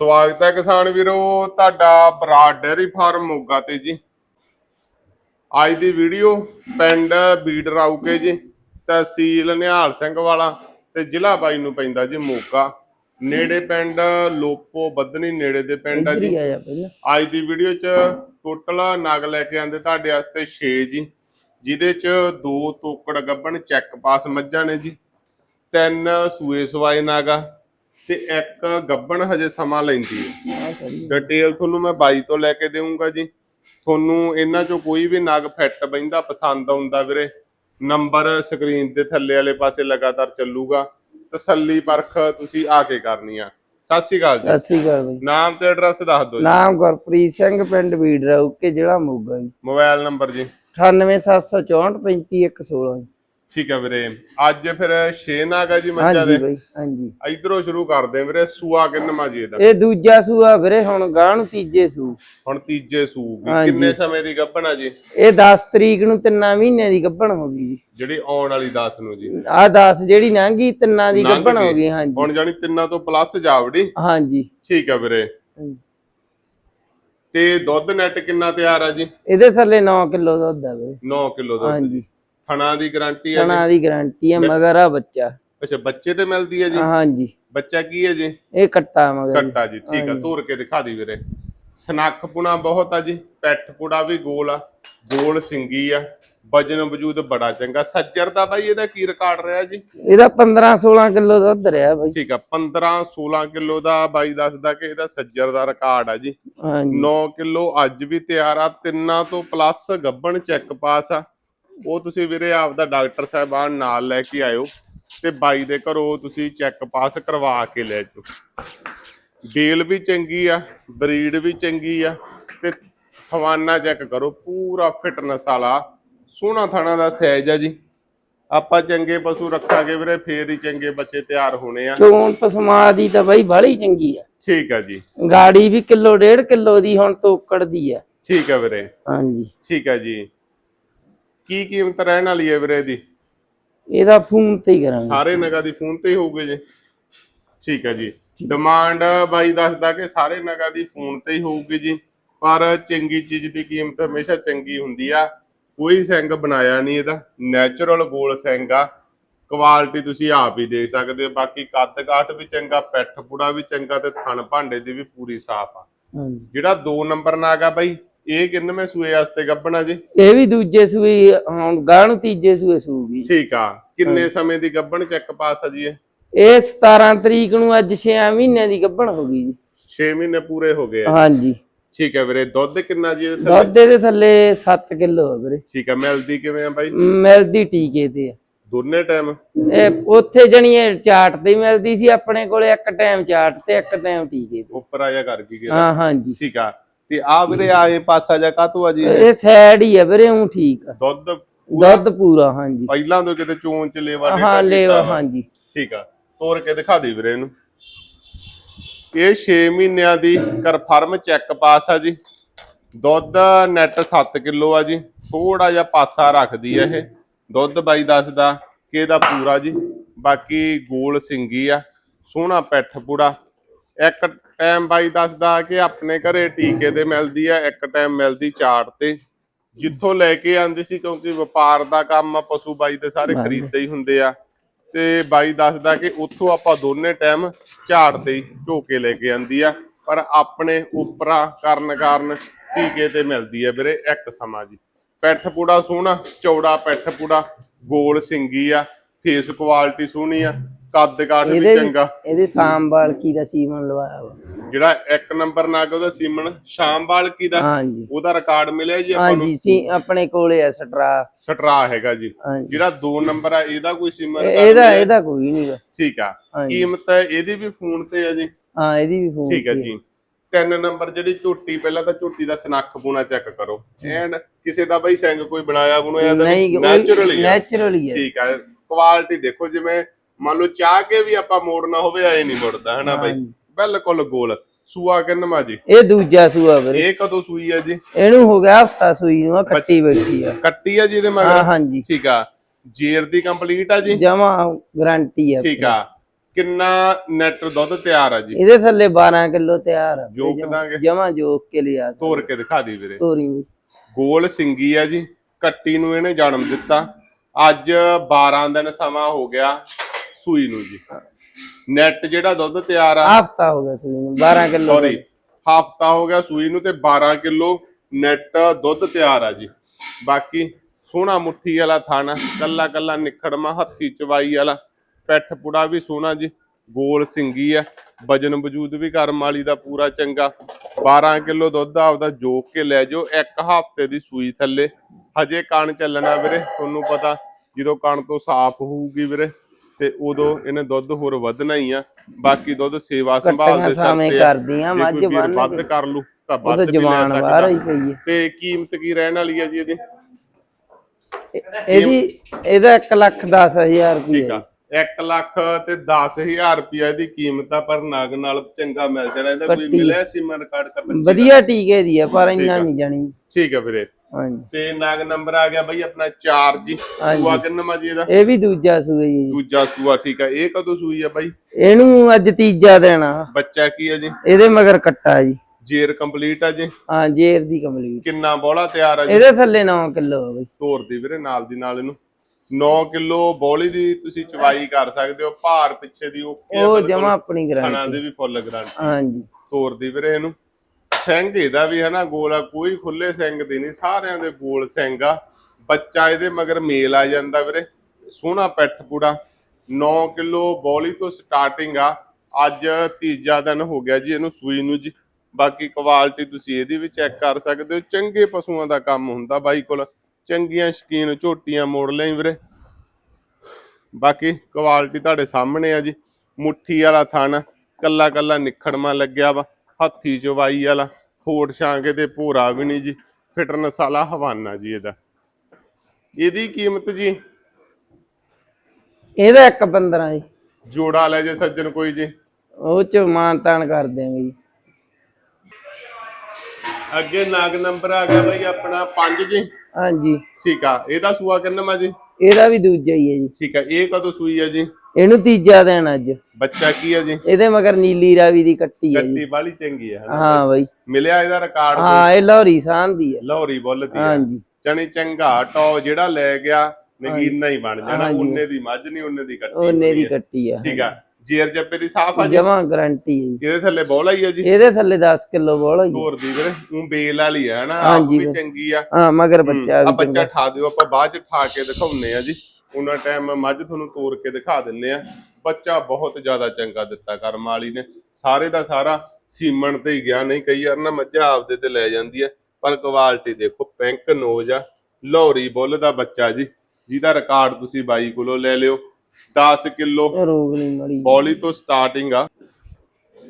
ਸਵਾਗਤ ਹੈ ਕਿਸਾਨ ਵੀਰੋ ਤੁਹਾਡਾ ਬਰਾਡ ਡੇਅਰੀ ਫਾਰਮ ਮੋਗਾ ਤੇ ਜੀ। ਅੱਜ ਦੀ ਵੀਡੀਓ ਪਿੰਡ ਬੀੜ ਰਾਊਕੇ ਜੀ ਤਹਿਸੀਲ ਨਿਹਾਲ ਸਿੰਘ ਵਾਲਾ ਤੇ ਜ਼ਿਲ੍ਹਾ ਬਾਈ ਨੂੰ ਪੈਂਦਾ ਜੀ ਮੋਗਾ। ਨੇੜੇ ਪਿੰਡ ਲੋਪੋ ਬੱਧਨੀ ਨੇੜੇ ਦੇ ਪਿੰਡ ਆ ਜੀ। ਅੱਜ ਦੀ ਵੀਡੀਓ 'ਚ ਟੋਟਲ ਨਗ ਲੈ ਕੇ ਆਂਦੇ ਤੁਹਾਡੇ ਵਾਸਤੇ 6 ਜੀ ਜਿਹਦੇ 'ਚ ਦੋ ਤੋਕੜ ਗੱਬਣ ਚੈੱਕ ਪਾਸ ਮੱਝਾਂ ਨੇ ਜੀ ਤਿੰਨ ਸੂਏ ਸਵਾਏ ਨਾਗਾ ਤੇ ਇੱਕ ਗੱਬਣ ਹਜੇ ਸਮਾਂ ਲੈਂਦੀ ਹੈ। ਡਿਟੇਲ ਤੁਹਾਨੂੰ ਮੈਂ ਬਾਈ ਤੋਂ ਲੈ ਕੇ ਦੇਵਾਂਗਾ ਜੀ। ਤੁਹਾਨੂੰ ਇਹਨਾਂ 'ਚੋਂ ਕੋਈ ਵੀ ਨਗ ਫਿੱਟ ਬੈਂਦਾ ਪਸੰਦ ਆਉਂਦਾ ਵੀਰੇ। ਨੰਬਰ ਸਕਰੀਨ ਦੇ ਥੱਲੇ ਵਾਲੇ ਪਾਸੇ ਲਗਾਤਾਰ ਚੱਲੂਗਾ। ਤਸੱਲੀ ਪਰਖ ਤੁਸੀਂ ਆ ਕੇ ਕਰਨੀ ਆ। ਸਤਿ ਸ਼੍ਰੀ ਅਕਾਲ ਜੀ। ਸਤਿ ਸ੍ਰੀ ਅਕਾਲ ਬਈ। ਨਾਮ ਤੇ ਐਡਰੈਸ ਦੱਸ ਦਿਓ ਜੀ। ਨਾਮ ਗੁਰਪ੍ਰੀਤ ਸਿੰਘ ਪਿੰਡ ਬੀੜਰਾ ਉੱਕੇ ਜ਼ਿਲ੍ਹਾ ਮੋਗਾ ਜੀ। ਮੋਬਾਈਲ ਨੰਬਰ ਜੀ। 98764 35116 ਠੀਕ ਹੈ ਵੀਰੇ। ਅੱਜ ਫਿਰ 6 ਨਾਗਾ ਜੀ ਮੱਝਾਂ ਹਾਂਜੀ ਦੇ। ਬਈ ਹਾਂਜੀ। ਇਧਰੋਂ ਸ਼ੁਰੂ ਕਰਦੇ ਹਾਂ ਵੀਰੇ ਸੂਆ ਕਿੰਨਵਾ ਜੀ ਇਹਦਾ ਇਹ ਦੂਜਾ ਸੂਆ ਵੀਰੇ ਹੁਣ ਗਾਂ ਨੂੰ ਤੀਜੇ ਸੂ। ਹੁਣ ਤੀਜੇ ਸੂ ਵੀ। ਹਾਂਜੀ। ਕਿੰਨੇ ਸਮੇਂ ਦੀ ਗੱਭਣ ਆ ਜੀ? ਇਹ 10 ਤਰੀਕ ਨੂੰ ਤਿੰਨਾਂ ਮਹੀਨਿਆਂ ਦੀ ਗੱਭਣ ਹੋ ਗਈ ਜੀ। ਜਿਹੜੀ ਆਉਣ ਵਾਲੀ 10 ਨੂੰ ਜੀ। ਆ 10 ਜਿਹੜੀ ਲੰਘੀ ਤਿੰਨਾਂ ਦੀ ਗੱਭਣ ਹੋ ਗਈ। ਗਈ ਹਾਂਜੀ। ਹੁਣ ਜਾਨੀ ਤਿੰਨਾਂ ਤੋਂ ਪਲੱਸ ਜਾਵੜੀ। ਹਾਂਜੀ। ਠੀਕ ਹੈ ਵੀਰੇ। ਹਾਂਜੀ। ਤੇ ਦੁੱਧ ਨੈਟ ਕਿੰਨਾ ਤਿਆਰ ਆ ਜੀ? ਇਹਦੇ ਥੱਲੇ 9 ਕਿਲੋ ਦੁੱਧ ਆ ਵੀਰੇ। 9 ਕਿਲੋ ਦੁੱਧ ਹਾਂਜੀ। ਥਣਾ ਦੀ ਗਾਰੰਟੀ ਹੈ ਜੀ? ਸਣਾ ਦੀ ਗਾਰੰਟੀ ਹੈ ਮਗਰ ਆ ਬੱਚਾ। ਅੱਛਾ ਬੱਚੇ ਤੇ ਮਿਲਦੀ ਹੈ ਜੀ? ਹਾਂਜੀ। ਬੱਚਾ ਕੀ ਹੈ ਜੀ? ਇਹ ਕੱਟਾ ਮਗਰ। ਕੱਟਾ ਜੀ ਠੀਕ ਆ ਤੋਰ ਕੇ ਦਿਖਾ ਦੀ ਵੀਰੇ। ਸਨੱਖ ਪੁਣਾ ਬਹੁਤ ਆ ਜੀ ਪੈਠ ਪੁੜਾ ਵੀ ਗੋਲ ਆ ਗੋਲ ਸਿੰਗੀ ਆ ਵਜਨ ਵਜੂਦ ਬੜਾ ਚੰਗਾ। ਸੱਜਰ ਦਾ ਬਾਈ ਇਹਦਾ ਕੀ ਰਿਕਾਰਡ ਰਿਹਾ ਜੀ? ਇਹਦਾ 15 16 ਕਿਲੋ ਦੁੱਧ ਰਿਹਾ ਬਈ। ਠੀਕ ਆ 15 16 ਕਿਲੋ ਦਾ ਬਾਈ ਦੱਸਦਾ ਕਿ ਇਹਦਾ ਸੱਜਰ ਦਾ ਰਿਕਾਰਡ ਆ ਜੀ। ਹਾਂਜੀ। 9 ਕਿਲੋ ਅੱਜ ਵੀ ਤਿਆਰ ਆ ਤਿੰਨਾਂ ਤੋਂ ਪਲੱਸ ਗੱਬਣ ਚੈੱਕ ਪਾਸ ਆ। ਉਹ ਤੁਸੀਂ ਵੀਰੇ ਆਪਦਾ ਡਾਕਟਰ ਸਾਹਿਬਾਨ ਨਾਲ ਲੈ ਕੇ ਆਇਓ ਤੇ ਬਾਈ ਦੇ ਘਰੋਂ ਤੁਸੀਂ ਚੈੱਕ ਪਾਸ ਕਰਵਾ ਕੇ ਲੈ ਜਾਓ। ਡੀਲ ਵੀ ਚੰਗੀ ਆ ਬਰੀਡ ਵੀ ਚੰਗੀ ਆ ਤੇ ਹਵਾਨਾ ਚੈੱਕ ਕਰੋ ਪੂਰਾ ਫਿਟਨੈਸ ਵਾਲਾ ਸੋਹਣਾ ਥਾਣਾ ਦਾ ਸਾਈਜ਼ ਆ ਜੀ। ਆਪਾਂ ਚੰਗੇ ਪਸ਼ੂ ਰੱਖਾਂਗੇ ਵੀਰੇ ਫੇਰ ਹੀ ਚੰਗੇ ਬੱਚੇ ਤਿਆਰ ਹੋਣੇ ਆ। ਚੋਣ ਪਸਮਾ ਦੀ ਤਾਂ ਬਈ ਬਾਹਲੀ ਚੰਗੀ ਆ। ਠੀਕ ਆ ਜੀ। ਗਾੜੀ ਵੀ ਕਿਲੋ ਡੇਢ ਕਿਲੋ ਦੀ ਹੁਣ ਤੋਕੜ ਦੀ ਆ। ਠੀਕ ਆ ਵੀਰੇ। ਹਾਂਜੀ। ਠੀਕ ਆ ਜੀ। ਕੀ ਕੀਮਤ ਰਹਿਣ ਵਾਲੀ ਹੈ ਵੀਰੇ ਦੀ ਇਹਦਾ ਫੋਨ ਤੇ ਹੀ ਕਰਾਂਗੇ। ਸਾਰੇ ਨਗਾ ਦੀ ਫੋਨ ਤੇ ਹੀ ਹੋਊਗੇ ਜੀ। ਠੀਕ ਹੈ ਜੀ। ਡਿਮਾਂਡ ਬਾਈ ਦੱਸਦਾ ਕਿ ਸਾਰੇ ਨਗਾ ਦੀ ਫੋਨ ਤੇ ਹੀ ਹੋਊਗੀ ਜੀ। ਪਰ ਚੰਗੀ ਚੀਜ਼ ਦੀ ਕੀਮਤ ਹਮੇਸ਼ਾ ਚੰਗੀ ਹੁੰਦੀ ਆ। ਕੋਈ ਸਿੰਘ ਬਣਾਇਆ ਨਹੀਂ ਇਹਦਾ। ਨੈਚੁਰਲ ਗੋਲ ਸਿੰਘ ਆ। ਕੁਆਲਿਟੀ ਤੁਸੀਂ ਆਪ ਹੀ ਦੇਖ ਸਕਦੇ ਹੋ। ਬਾਕੀ ਕੱਦ ਕਾਠ ਵੀ ਚੰਗਾ ਪਿੱਠ ਪੁੜਾ ਵੀ ਚੰਗਾ ਤੇ ਥਣ ਭਾਂਡੇ ਦੀ ਵੀ ਪੂਰੀ ਸਾਫ਼ ਆ। ਜਿਹੜਾ 2 ਨੰਬਰ ਨਾਗ ਆ ਬਾਈ ਇਹ ਕਿੰਨਵੇਂ ਸੂਏ ਵਾਸਤੇ ਗੱਭਣਾ ਜੀ? ਇਹ ਵੀ ਦੂਜੇ ਸੂਈ ਹੁਣ ਗਾਂ ਨੂੰ ਤੀਜੇ ਸੂਏ ਸੂਗੀ। ਠੀਕ ਆ। ਕਿੰਨੇ ਸਮੇਂ ਦੀ ਗੱਭਣ ਚੈੱਕ ਪਾਸ ਆ ਜੀ ਇਹ? ਇਹ 17 ਤਰੀਕ ਨੂੰ ਅੱਜ 6 ਮਹੀਨਿਆਂ ਦੀ ਗੱਭਣ ਹੋ ਗਈ ਜੀ। 6 ਮਹੀਨੇ ਪੂਰੇ ਹੋ ਗਏ ਆ। ਹਾਂਜੀ। ਠੀਕ ਹੈ ਵੀਰੇ ਦੁੱਧ ਕਿੰਨਾ ਜੀ ਇਹਦੇ ਥੱਲੇ? ਦੁੱਧ ਦੇ ਥੱਲੇ 7 ਕਿਲੋ ਆ ਵੀਰੇ। ਠੀਕ ਹੈ ਮਿਲਦੀ ਕਿਵੇਂ ਆ ਬਾਈ? ਮਿਲਦੀ ਟੀਕੇ ਤੇ ਆ। ਦੋਨੇ ਟਾਈਮ? ਇਹ ਉੱਥੇ ਜਣੀ ਇਹ ਚਾਟ ਤੇ ਹੀ ਮਿਲਦੀ ਸੀ ਆਪਣੇ ਕੋਲੇ ਇੱਕ ਟਾਈਮ ਚਾਟ ਤੇ ਇੱਕ ਟਾਈਮ ਟੀਕੇ ਤੇ। ਉੱਪਰ ਆਇਆ ਕਰ ਗਈ ਹਾਂ ਹਾਂਜੀ। ਠੀਕ ਆ। ਤੇ ਆ ਵੀਰੇ ਆਏ ਪਾਸਾ ਜਾ ਕਾਤੋਂ ਆ ਜੀ? ਇਹ? ਇਹ ਸਾਈਡ ਹੀ ਆ ਵੀਰੇ ਉਹ ਠੀਕ ਆ। ਦੁੱਧ ਦੁੱਧ ਪੂਰਾ ਹਾਂਜੀ। ਪਹਿਲਾਂ ਤੋਂ ਕਿਤੇ ਚੋਣ ਚ ਲੇਵਾ ਡੇਟਾ ਹਾਂ ਕੀਤਾ ਲੈਵਾ ਵਾ। ਹਾਂਜੀ। ਠੀਕ ਆ। ਤੋਰ ਕੇ ਦਿਖਾ ਦੇ ਵੀਰੇ ਇਹਨੂੰ। ਇਹ 6 ਮਹੀਨਿਆਂ ਦੀ ਕਨਫਰਮ ਚੈੱਕ ਪਾਸ ਆ ਜੀ। ਦੁੱਧ ਨੈਟ 7 ਕਿਲੋ ਆ ਜੀ। ਥੋੜਾ ਜਿਹਾ ਪਾਸਾ ਰੱਖਦੀ ਆ ਇਹ। ਦੁੱਧ ਬਾਈ ਦੱਸਦਾ ਕਿ ਇਹਦਾ ਪੂਰਾ ਜੀ? ਬਾਕੀ ਗੋਲ ਸਿੰਗੀ ਆ। ਸੋਹਣਾ ਪੈਠ ਪੂੜਾ ਇੱਕ ਟਾਈਮ ਬਾਈ ਦੱਸਦਾ ਕਿ ਆਪਣੇ ਘਰੇ ਟੀਕੇ ਤੇ ਮਿਲਦੀ ਆ ਇੱਕ ਟਾਈਮ ਮਿਲਦੀ ਚਾਟ ਤੇ। ਜਿੱਥੋਂ ਲੈ ਕੇ ਆਂਦੀ ਸੀ ਕਿਉਂਕਿ ਵਪਾਰ ਦਾ ਕੰਮ ਆ ਪਸ਼ੂ ਬਾਈ ਦੇ ਸਾਰੇ। ਖਰੀਦਦੇ ਹੀ ਹੁੰਦੇ ਆ। ਤੇ ਬਾਈ ਦੱਸਦਾ ਕਿ ਉੱਥੋਂ ਆਪਾਂ ਦੋਨੇ ਟਾਈਮ ਝਾੜ ਤੇ ਝੋਕੇ ਲੈ ਕੇ ਆਂਦੀ ਆ। ਪਰ ਆਪਣੇ ਉਪਰਾ ਕਰਨ ਕਾਰਨ ਟੀਕੇ ਤੇ ਮਿਲਦੀ ਆ ਵੀਰੇ ਇੱਕ ਸਮਾਂ ਜੀ। ਪੈਠ ਪੂੜਾ ਸੋਹਣਾ ਚੌੜਾ ਪੈਠ ਪੂੜਾ ਗੋਲ ਸਿੰਗੀ ਆ ਫੇਸ ਕੁਆਲਿਟੀ ਸੋਹਣੀ ਆ। ਕੱਦ ਕਾਠ ਵੀ ਇਹਦੇ ਚੰਗਾ। ਇਹਦੇ ਸਾਂਬਾਲ ਕੀ ਦਾ ਸੀਮਨ ਲਵਾਇਆ ਵਾ। ਜਿਹੜਾ ਇੱਕ ਨੰਬਰ ਨਾਗ ਉਹਦਾ ਸੀਮਨ ਸ਼ਾਮ ਬਾਲਕੀ ਦਾ ਹਾਂਜੀ। ਉਹਦਾ ਰਿਕਾਰਡ ਮਿਲਿਆ ਜੀ ਆਪਾਂ ਨੂੰ? ਹਾਂਜੀ ਸੀ ਆਪਣੇ ਕੋਲੇ ਆ ਸਟਰਾ। ਸਟਰਾ ਹੈਗਾ ਜੀ। ਹਾਂਜੀ। ਜਿਹੜਾ 2 ਨੰਬਰ ਆ ਇਹਦਾ ਕੋਈ ਸੀਮਨ ਇਹ- ਇਹਦਾ ਇਹਦਾ ਕੋਈ ਨਹੀਂ ਠੀਕ ਆ। ਹਾਂਜੀ। ਕੀਮਤ ਇਹਦੀ ਵੀ ਫੋਨ ਤੇ ਆ ਜੀ? ਹਾਂ ਇਹਦੀ ਵੀ ਫੋਨ ਠੀਕ ਹੈ ਜੀ। ਤਿੰਨ ਨੰਬਰ ਜਿਹੜੀ ਝੋਟੀ ਪਹਿਲਾਂ ਤਾਂ ਝੋਟੀ ਦਾ ਸਨੱਖ ਪੂਣਾ ਚੈੱਕ ਕਰੋ। ਐਂਡ ਕਿਸੇ ਦਾ ਬਈ ਸਿੰਘ ਕੋਈ ਬਣਾਇਆ ਬਣਾਇਆ ਤਾਂ ਨਹੀਂ ਨੈਚੁਰਲੀ ਨੈਚੁਰਲੀ ਹੈ ਠੀਕ ਆ। ਕੁਆਲਿਟੀ ਦੇਖੋ ਜਿਵੇਂ ਮੰਨ ਲਓ ਚਾਹ ਕੇ ਵੀ ਆਪਾਂ ਮੋੜਨਾ ਹੋਵੇ ਐ ਨਹੀਂ ਮੁੜਦਾ ਹਨਾ ਬਾਈ। ਬਿਲਕੁਲ ਗੋਲ। ਸੂਆ ਕਿੰਨਵਾ ਜੀ? ਇਹ ਦੂਜਾ ਸੂਆ ਵੀਰੇ। ਇਹ ਕਦੋਂ ਸੂਈ ਆ ਜੀ? ਇਹਨੂੰ ਹੋ ਗਿਆ ਹਫਤਾ ਸੂਈ ਨੂੰ ਕੱਟੀ ਬੈਠੀ ਆ। ਕੱਟੀ ਆ ਜੀ ਇਹਦੇ ਹਾਂ ਮਗਰ ਹਾਂਜੀ। ਠੀਕ ਆ। ਜੇਰ ਦੀ ਕੰਪਲੀਟ ਆ ਜੀ? ਜਮਾ ਗਾਰੰਟੀ ਆ ਠੀਕ ਆ। ਕਿੰਨਾ ਨੈਟ ਦੁੱਧ ਤਿਆਰ ਆ ਜੀ? ਇਹਦੇ ਥੱਲੇ 12 ਕਿਲੋ ਤਿਆਰ ਆ। ਜੋਕ ਦਾਂਗੇ। ਜਮਾ ਜੋਕ ਕੇ ਲਿਆ ਤੋਰ ਕੇ ਦਿਖਾ ਦੀ ਵੀਰੇ। ਤੋਰੀ। ਗੋਲ ਸਿੰਗੀ ਆ ਜੀ। ਕੱਟੀ ਨੂੰ ਇਹਨੇ ਜਨਮ ਦਿੱਤਾ। ਅੱਜ 12 ਦਿਨ ਸਮਾਂ ਹੋ ਗਿਆ। ਸੂਈ ਨੂੰ ਜੀ। ਨੈਟ ਜਿਹੜਾ ਦੁੱਧ ਤਿਆਰ ਆ। ਹਫਤਾ ਹੋ ਗਿਆ ਸੂਈ ਨੂੰ 12 ਕਿਲੋ ਸੌਰੀ ਹਫਤਾ ਹੋ ਗਿਆ ਸੂਈ ਨੂੰ ਤੇ 12 ਕਿਲੋ ਨੈਟ ਦੁੱਧ ਤਿਆਰ ਆ ਜੀ। ਬਾਕੀ ਸੋਹਣਾ ਮੁੱਠੀ ਵਾਲਾ ਥਾਣਾ ਕੱਲਾ ਕੱਲਾ ਨਿਖੜਮਾ ਹੱਥੀ ਚਵਾਈ ਵਾਲਾ। ਪੈਠ ਪੁੜਾ ਵੀ ਸੋਹਣਾ ਜੀ ਗੋਲ ਸਿੰਗੀ ਆ। ਵਜਨ ਵਜੂਦ ਵੀ ਕਰਮ ਵਾਲੀ ਦਾ ਪੂਰਾ ਚੰਗਾ। 12 ਕਿਲੋ ਦੁੱਧ ਆਪਦਾ ਜੋਕ ਕੇ ਲੈ ਜਾਓ ਇੱਕ ਹਫ਼ਤੇ ਦੀ ਸੂਈ ਥੱਲੇ। ਹਜੇ ਕਣ ਚੱਲਣਾ ਵੀਰੇ ਤੁਹਾਨੂੰ ਪਤਾ ਜਦੋਂ ਕਣ ਤੋਂ ਸਾਫ਼ ਹੋਊਗੀ ਵੀਰੇ। ਤੇ ਉਦੋਂ ਇਹਨੇ ਦੁੱਧ ਹੋਰ ਵਧਣਾ ਹੀ ਆ। ਬਾਕੀ ਦੁੱਧ ਸੇਵਾ ਸੰਭਾਲ ਦੇ ਸਿਰ ਤੇ ਆ। ਕਰਦੀਆਂ ਮੱਝ ਬੰਨ ਵੱਧ ਕਰ ਲੂ ਤਾਂ ਵੱਧ ਵੀ ਲੈ ਸਕਦਾ। ਤੇ ਕੀਮਤ ਕੀ ਰਹਿਣ ਵਾਲੀ ਹੈ ਜੀ ਇਹਦੀ? ਇਹ- ਇਹਦੀ ਇਹਦਾ 1 ਲੱਖ 10000 ਰੁਪਏ ਠੀਕ ਆ। 1 ਲੱਖ ਤੇ 10000 ਰੁਪਇਆ ਇਹਦੀ ਕੀਮਤ ਆ ਪਰ ਨਗ ਨਾਲ ਚੰਗਾ ਮਿਲ ਜਾਣਾ। ਇਹਦਾ ਕੋਈ। ਮਿਲਿਆ ਸੀ ਮਨ ਕਾਰਡ ਕਰ ਦਾ? ਵਧੀਆ ਟੀਕੇ ਦੀ ਆ ਪਰ ਇੰਨਾ ਆ। ਨਹੀਂ ਜਾਣੀ। ਠੀਕ ਹੈ ਵੀਰੇ। ਹਾਂਜੀ। ਤੇ ਨਗ ਨੰਬਰ ਆ ਗਿਆ ਬਈ ਆਪਣਾ 4 ਜੀ। ਹਾਂਜੀ। ਸੂਆ ਕਿੰਨਾ ਜੀ ਇਹਦਾ? ਇਹ ਵੀ ਦੂਜਾ ਸੂਈ ਜੀ। ਦੂਜਾ ਸੂਆ ਠੀਕ ਆ। ਇਹ ਕਦੋਂ ਸੂਈ ਆ ਬਾਈ? ਇਹਨੂੰ ਅੱਜ ਤੀਜਾ ਦੇਣਾ ਬੱਚਾ ਕੀ ਹੈ ਜੀ? ਇਹਦੇ ਮਗਰ ਕੱਟਾ ਜੀ। ਜੇਰ ਕੰਪਲੀਟ ਆ ਜੀ? ਹਾਂ ਜੇਰ ਦੀ ਕੰਪਲੀਟ। ਕਿੰਨਾ ਬੋਲਾ ਤਿਆਰ ਆ ਜੀ? ਇਹਦੇ ਥੱਲੇ 9 ਕਿਲੋ ਆ ਬਈ। ਤੋਰ ਦੀ ਵੀਰੇ ਨਾਲ ਦੀ ਨਾਲ ਇਹਨੂੰ। 9 ਕਿਲੋ ਬੋਲੀ ਦੀ ਤੁਸੀਂ ਚਵਾਈ ਕਰ ਸਕਦੇ ਹੋ। ਭਾਰ ਪਿੱਛੇ ਦੀ ਓਕੇ ਉਹ ਜਮਾ ਆਪਣੀ ਖਾਣਾ ਗਰੰਟੀ ਦੀ ਵੀ ਫੁੱਲ ਗਰੰਟੀ ਹਾਂਜੀ। ਤੋਰ ਦੀ ਵੀਰੇ ਇਹਨੂੰ। ਸਿੰਘ ਇਹਦਾ ਵੀ ਹਨਾ ਗੋਲ ਆ ਕੋਈ ਖੁੱਲੇ ਸਿੰਘ ਦੀ ਨਹੀਂ, ਸਾਰਿਆਂ ਦੇ ਗੋਲ ਸਿੰਘ ਆ। ਬੱਚਾ ਇਹਦੇ ਮਗਰ ਮੇਲ ਆ ਜਾਂਦਾ ਵੀਰੇ, ਸੋਹਣਾ ਪੈਠ ਪੂੜਾ। 9 ਕਿਲੋ ਬੋਲੀ ਤੋਂ ਸਟਾਰਟਿੰਗ ਆ। ਅੱਜ ਤੀਜਾ ਦਿਨ ਹੋ ਗਿਆ ਜੀ ਇਹਨੂੰ ਸੂਈ ਨੂੰ ਜੀ। ਬਾਕੀ ਕੁਆਲਿਟੀ ਤੁਸੀਂ ਇਹਦੀ ਵੀ ਚੈੱਕ ਕਰ ਸਕਦੇ ਹੋ। ਚੰਗੇ ਪਸ਼ੂਆਂ ਦਾ ਕੰਮ ਹੁੰਦਾ ਬਾਈ ਕੋਲ। ਚੰਗੀਆਂ ਸ਼ਕੀਨ ਝੋਟੀਆਂ ਮੋੜ ਲਈ ਵੀਰੇ। ਬਾਕੀ ਕੁਆਲਿਟੀ ਤੁਹਾਡੇ ਸਾਹਮਣੇ ਆ ਜੀ। ਮੁੱਠੀ ਵਾਲਾ ਥਣ ਕੱਲਾ ਕੱਲਾ ਨਿਖੜਮਾ ਲੱਗਿਆ ਵਾ। ਹੱਥੀ ਚਵਾਈ ਵਾਲਾ ਫੋੜ ਛਾਂਗੇ ਤੇ ਭੋਰਾ ਵੀ ਨਹੀਂ ਜੀ ਫਿਟਨੈਸ ਵਾਲਾ ਹਵਾਨਾ ਜੀ ਇਹਦਾ। ਇਹਦੀ ਕੀਮਤ ਜੀ? ਇਹਦਾ 1 15 ਜੀ। ਜੋੜਾ ਲੈ ਜੇ ਸੱਜਣ ਕੋਈ ਜੀ। ਉਹ ਚ ਮਾਨ ਤਾਨ ਕਰ ਦਿਆਂਗੇ ਜੀ। ਅੱਗੇ ਨਾਗ ਨੰਬਰ ਆ ਗਿਆ ਬਈ ਆਪਣਾ 5 ਜੀ। ਹਾਂਜੀ। ਠੀਕ ਆ ਇਹਦਾ ਸੂਆ ਕਿੰਨਾ ਜੀ? ਇਹਦਾ ਵੀ ਦੂਜਾ ਹੀ ਹੈ ਜੀ। ਠੀਕ ਆ ਇਹ ਕਦੋਂ ਸੂਈ ਆ ਜੀ? ਇਹਨੂੰ ਤੀਜਾ ਦੇਣਾ ਅੱਜ। ਬੱਚਾ ਕੀ ਆ ਜੀ? ਇਹਦੇ ਮਗਰ ਨੀਲੀ ਰਾਵੀ ਦੀ ਕੱਟੀ ਹੈ ਜੀ। ਗੱਟੀ ਵਾਲੀ ਚੰਗੀ ਹਨਾ? ਹਾਂ ਬਈ। ਮਿਲਿਆ ਇਹਦਾ ਰਿਕਾਰਡ ਹਾਂ ਇਹ ਲਾਹੌਰੀ ਸਾਂਝ ਦੀ ਹੈ ਲਾਹੌਰੀ ਬੁੱਲ ਦੀ ਆ। ਹਾਂਜੀ। ਚਣੀ ਚੰਗਾ ਟੌ ਜਿਹੜਾ ਲੈ ਗਿਆ ਨਗੀਨਾ ਹੀ ਬਣ ਜਾਣਾ। ਉਹਨੇ ਦੀ ਮੱਝ ਨਹੀਂ ਉਹਨੇ ਦੀ ਕੱਟੀ ਉਹਨੇ ਦੀ। ਕੱਟੀ ਆ ਠੀਕ ਆ। ਜੇਰ ਜੱਪੇ ਦੀ ਸਾਫ਼ ਆ ਜੀ? ਜਮਾ ਗਾਰੰਟੀ ਹੈ ਜੀ। ਇਹਦੇ ਥੱਲੇ ਬੋਲਾ ਹੀ ਆ ਜੀ? ਇਹਦੇ ਥੱਲੇ 10 ਕਿਲੋ ਬੋਲ ਜੀ। ਤੋਰ ਦੀ ਵੀਰੇ ਉਹ ਬੇਲ ਵਾਲੀ ਆ ਨਾ ਆਪ ਵੀ। ਚੰਗੀ ਆ। ਹਾਂ ਮਗਰ ਬੱਚਾ ਆ ਬੱਚਾ। ਠਾ ਦਿਓ ਆਪਾਂ ਬਾਅਦ ਚ ਠਾ ਕੇ ਦਿਖਾਉਨੇ ਆ ਜੀ। ਉਹਨਾਂ ਟਾਈਮ ਮੱਝ ਤੁਹਾਨੂੰ ਤੋੜ ਕੇ ਦਿਖਾ ਦਿੰਨੇ ਆ। ਬੱਚਾ ਬਹੁਤ ਜ਼ਿਆਦਾ ਚੰਗਾ ਦਿੱਤਾ ਕਰਮ ਵਾਲੀ ਨੇ। ਸਾਰੇ ਦਾ ਸਾਰਾ ਸੀਮਣ ਤੇ ਹੀ ਗਿਆ। ਨਹੀਂ ਕਈ ਵਾਰ ਨਾ ਮੱਝਾਂ ਆਪਦੇ ਤੇ ਲੈ ਜਾਂਦੀ ਆ ਪਰ ਕੁਆਲਿਟੀ ਦੇਖੋ ਪਿੰਕ ਨੋਜ ਆ। ਲਾਹੌਰੀ ਬੁੱਲ ਦਾ ਬੱਚਾ ਜੀ ਜਿਹਦਾ ਰਿਕਾਰਡ ਤੁਸੀਂ ਬਾਈ ਕੋਲੋਂ ਲੈ ਲਿਓ। 10 ਕਿਲੋ। ਬੌਲੀ ਤੋਂ ਸਟਾਰਟਿੰਗ ਆ।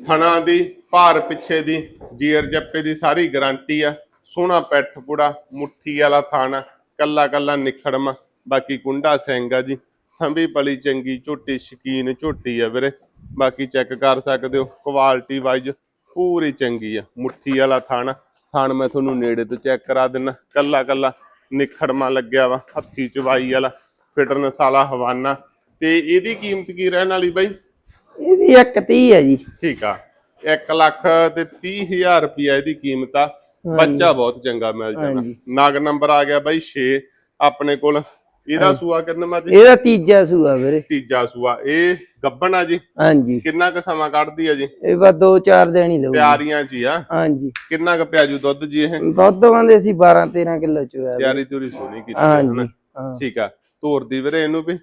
ਥਣਾ ਦੀ ਭਾਰ ਪਿੱਛੇ ਦੀ ਜੀਰ ਜੱਪੇ ਦੀ ਸਾਰੀ ਗਾਰੰਟੀ ਆ। ਸੋਹਣਾ ਪੈਠ ਪੁੜਾ ਮੁੱਠੀ ਵਾਲਾ ਥਾਣਾ ਕੱਲਾ ਕੱਲਾ ਨਿਖੜਮਾ। ਬਾਕੀ ਕੁੰਡਾ ਸਿੰਘ ਆ ਜੀ ਸੰਭੀ ਪਲੀ ਚੰਗੀ ਝੋਟੀ ਸ਼ਕੀਨ ਝੋਟੀ ਆ ਵੀਰੇ। ਬਾਕੀ ਚੈੱਕ ਕਰ ਸਕਦੇ ਹੋ ਕੁਆਲਿਟੀ ਵਾਈਜ਼ ਪੂਰੀ ਚੰਗੀ ਆ ਮੁੱਠੀ ਵਾਲਾ ਥਾਣਾ। ਥਾਣ ਮੈਂ ਤੁਹਾਨੂੰ ਨੇੜੇ ਤੋਂ ਚੈੱਕ ਕਰਾ ਦਿੰਨਾ ਕੱਲਾ ਕੱਲਾ ਨਿਖੜਮਾ ਲੱਗਿਆ ਵਾ ਹੱਥੀ ਚਵਾਈ ਵਾਲਾ ਫਿਟਨੈਸ ਵਾਲਾ ਹਵਾਨਾ। ਤੇ ਇਹਦੀ ਕੀਮਤ ਕੀ ਰਹਿਣ ਵਾਲੀ ਬਾਈ? ਇਹਦੀ 130 ਹੈ ਜੀ। ਠੀਕ ਆ 1 ਲੱਖ ਤੇ 30000 ਰੁਪਿਆ ਇਹਦੀ ਕੀਮਤ ਆ। ਬੱਚਾ ਬਹੁਤ ਚੰਗਾ ਮਿਲ ਜਾਣਾ। ਨਗ ਨੰਬਰ ਆ ਗਿਆ ਬਾਈ 6 ਆਪਣੇ ਕੋਲ ਇਹਦਾ ਸੂਆ ਕਿੰਨਾ ਮਾ ਜੀ? ਇਹਦਾ ਤੀਜਾ ਸੂਆ ਵੀਰੇ। ਤੀਜਾ ਸੂਆ। ਇਹ ਗੱਬਣ ਆ ਜੀ? ਹਾਂਜੀ। ਕਿੰਨਾ ਕੁ ਸਮਾਂ ਕੱਢਦੀ ਆ ਜੀ? ਇਹ ਬਸ 2-4 ਦਿਨ ਹੀ ਲਊ ਤਿਆਰੀਆਂ ਚ ਆ। ਹਾਂਜੀ। ਕਿੰਨਾ ਕੁ ਪਿਆਜੂ ਦੁੱਧ ਜੀ ਇਹ? ਦੁੱਧ ਬੰਦੇ ਸੀ 12-13 ਕਿਲੋ ਚੋਇਆ ਤਿਆਰੀ ਤੂਰੀ ਸੋਹਣੀ ਕੀਤੀ ਹਾਂਜੀ। ਠੀਕ ਆ। ਤੋਰ ਦੀ ਵੀਰੇ ਇਹਨੂੰ ਵੀ।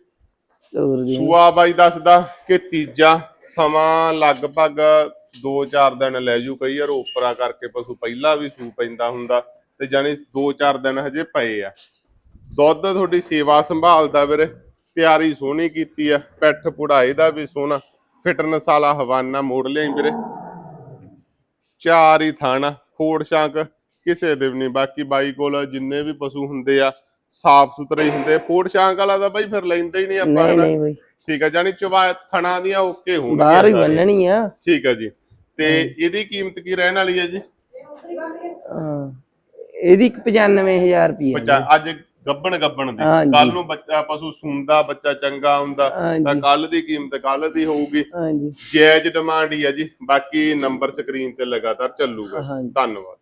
ਤੋਰ ਦੀ। ਸੂਆ ਬਾਈ ਦੱਸਦਾ ਕਿ ਤੀਜਾ ਸਮਾਂ ਲਗਭਗ 2-4 ਦਿਨ ਲੈ ਜੂ। ਕਈ ਵਾਰ ਉਪਰਾ ਕਰਕੇ ਪਸ਼ੂ ਪਹਿਲਾਂ ਵੀ ਸੂ ਪੈਂਦਾ ਹੁੰਦਾ ਤੇ ਜਾਨੀ 2-4 ਦਿਨ ਹਜੇ ਪਏ ਆ। ਦੁੱਧ ਤੁਹਾਡੀ ਸੇਵਾ ਸੰਭਾਲਦਾ ਵੀਰੇ। ਤਿਆਰੀ ਸੋਹਣੀ ਕੀਤੀ ਆ ਪੈਠ ਪੁੜਾਏ ਦਾ ਵੀ ਸੋਹਣਾ ਫਿਟਨੈਸ ਵਾਲਾ ਹਵਾਨਾ ਮੋੜ ਲਿਆਈ ਵੀਰੇ। ਚਾਰ ਹੀ ਥਾਣਾ ਫੋੜ ਸ਼ਾਂਕ ਕਿਸੇ ਦੇ ਵੀ ਨਹੀਂ। ਬਾਕੀ ਬਾਈ ਕੋਲ ਜਿੰਨੇ ਵੀ ਪਸ਼ੂ ਹੁੰਦੇ ਆ ਸਾਫ਼ ਸੁਥਰੇ ਹੀ ਹੁੰਦੇ ਫੋੜ ਸ਼ਾਂਕ ਵਾਲਾ ਤਾਂ ਬਾਈ ਫਿਰ ਲੈਂਦੇ ਹੀ ਨਹੀਂ ਆਪਾਂ ਨਹੀਂ। ਨਹੀਂ ਠੀਕ ਆ ਜਾਨੀ ਚਵਾ ਥਣਾ ਦੀਆਂ ਓਕੇ ਹੋਣਗੀਆਂ ਬਾਹਰ ਹੀ। ਬੰਨਣੀ ਆ। ਠੀਕ ਆ ਜੀ। ਤੇ ਇਹਦੀ ਕੀਮਤ ਕੀ ਰਹਿਣ ਵਾਲੀ ਹੈ ਜੀ? ਹਾਂ। ਇਹਦੀ 95000 ਰੁਪਏ ਅੱਜ ਗੱਬਣ ਗੱਬਣ ਦੀ। ਹਾਂਜੀ। ਕੱਲ ਨੂੰ ਬੱਚਾ ਪਸ਼ੂ ਸੁੰਦਾ ਬੱਚਾ ਚੰਗਾ ਹੁੰਦਾ ਤਾਂ ਹਾਂਜੀ। ਕੱਲ ਦੀ ਕੀਮਤ ਕੱਲ ਦੀ ਹੋਊਗੀ। ਹਾਂਜੀ। ਜਾਇਜ਼ ਡਿਮਾਂਡ ਹੀ ਹੈ ਜੀ। ਬਾਕੀ ਨੰਬਰ ਸਕਰੀਨ ਤੇ ਲਗਾਤਾਰ ਚੱਲੂਗਾ। ਹਾਂਜੀ। ਧੰਨਵਾਦ।